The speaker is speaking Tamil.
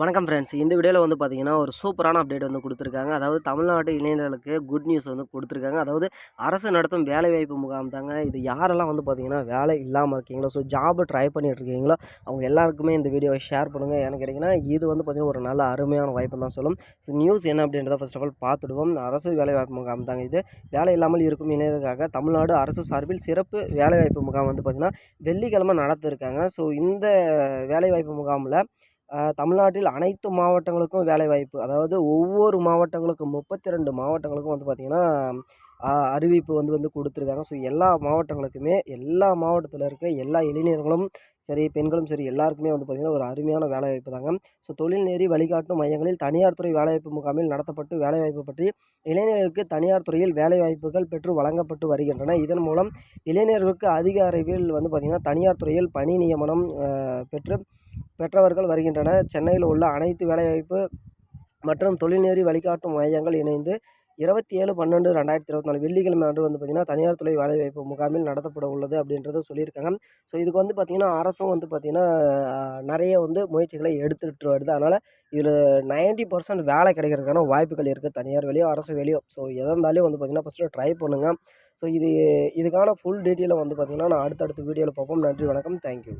வணக்கம் ஃப்ரெண்ட்ஸ் இந்த வீடியோவில் வந்து பார்த்தீங்கன்னா ஒரு சூப்பரான அப்டேட் வந்து கொடுத்துருக்காங்க. அதாவது தமிழ்நாடு இளைஞர்களுக்கு குட் நியூஸ் வந்து கொடுத்துருக்காங்க. அதாவது அரசு நடத்தும் வேலைவாய்ப்பு முகாம் தாங்க. இது யாரெல்லாம் வந்து பார்த்தீங்கன்னா வேலை இல்லாமல் இருக்கீங்களோ ஸோ ஜாப் ட்ரை பண்ணிட்டு இருக்கீங்களோ அவங்க எல்லாருக்குமே இந்த வீடியோவை ஷேர் பண்ணுங்கள் எனக்கு கேட்டிங்கன்னா இது வந்து பார்த்தீங்கன்னா ஒரு நல்ல அருமையான வாய்ப்பு தான் சொல்லும். ஸோ நியூஸ் என்ன அப்படின்றத ஃபர்ஸ்ட் ஆஃப் ஆல் பார்த்துடுவோம். அரசு வேலைவாய்ப்பு முகாம் தாங்க இது. வேலை இல்லாமல் இருக்கும் இளைஞர்களுக்காக தமிழ்நாடு அரசு சார்பில் சிறப்பு வேலைவாய்ப்பு முகாம் வந்து பார்த்திங்கன்னா வெள்ளிக்கிழமை நடத்திருக்காங்க. ஸோ இந்த வேலைவாய்ப்பு முகாமில் தமிழ்நாட்டில் அனைத்து மாவட்டங்களுக்கும் வேலைவாய்ப்பு. அதாவது ஒவ்வொரு மாவட்டங்களுக்கும் முப்பத்தி ரெண்டு மாவட்டங்களுக்கும் வந்து பார்த்திங்கன்னா அறிவிப்பு வந்து வந்து கொடுத்துருக்காங்க. ஸோ எல்லா மாவட்டங்களுக்குமே எல்லா மாவட்டத்தில் இருக்க எல்லா இளைஞர்களும் சரி பெண்களும் சரி எல்லாருக்குமே வந்து பார்த்திங்கன்னா ஒரு அருமையான வேலைவாய்ப்பு தாங்க. ஸோ தொழில் நெறி வழிகாட்டும் மையங்களில் தனியார் துறை வேலைவாய்ப்பு முகாமில் நடத்தப்பட்டு வேலைவாய்ப்பு பற்றி இளைஞர்களுக்கு தனியார் துறையில் வேலைவாய்ப்புகள் பெற்று வழங்கப்பட்டு வருகின்றன. இதன் மூலம் இளைஞர்களுக்கு அதிக அறிவில் வந்து பார்த்திங்கன்னா தனியார் துறையில் பணி நியமனம் பெற்று பெற்றவர்கள் வருகின்றனர் சென்னையில் உள்ள அனைத்து வேலைவாய்ப்பு மற்றும் தொழில்நெறி வழிகாட்டும் மையங்கள் இணைந்து இருபத்தி ஏழு பன்னெண்டு ரெண்டாயிரத்தி இருபத்தி நாலு வெள்ளிக்கிழமை அன்று வந்து பார்த்திங்கன்னா தனியார் துறை வேலைவாய்ப்பு முகாமில் நடத்தப்பட உள்ளது அப்படின்றத சொல்லியிருக்காங்க. ஸோ இதுக்கு வந்து பார்த்திங்கன்னா அரசும் வந்து பார்த்திங்கன்னா நிறைய வந்து முயற்சிகளை எடுத்துகிட்டு வருது. அதனால் இதில் நைன்ட்டி பர்சன்ட் வேலை கிடைக்கிறதுக்கான வாய்ப்புகள் இருக்குது தனியார் வேலையோ அரசு வேலையோ. ஸோ எதாக இருந்தாலும் வந்து பார்த்திங்கன்னா ஃபஸ்ட்டு ட்ரை பண்ணுங்கள் ஸோ இது இதுக்கான ஃபுல் டீட்டெயிலை வந்து பார்த்திங்கன்னா நான் அடுத்தடுத்த வீடியோவில் பார்ப்போம். நன்றி வணக்கம். தேங்க்யூ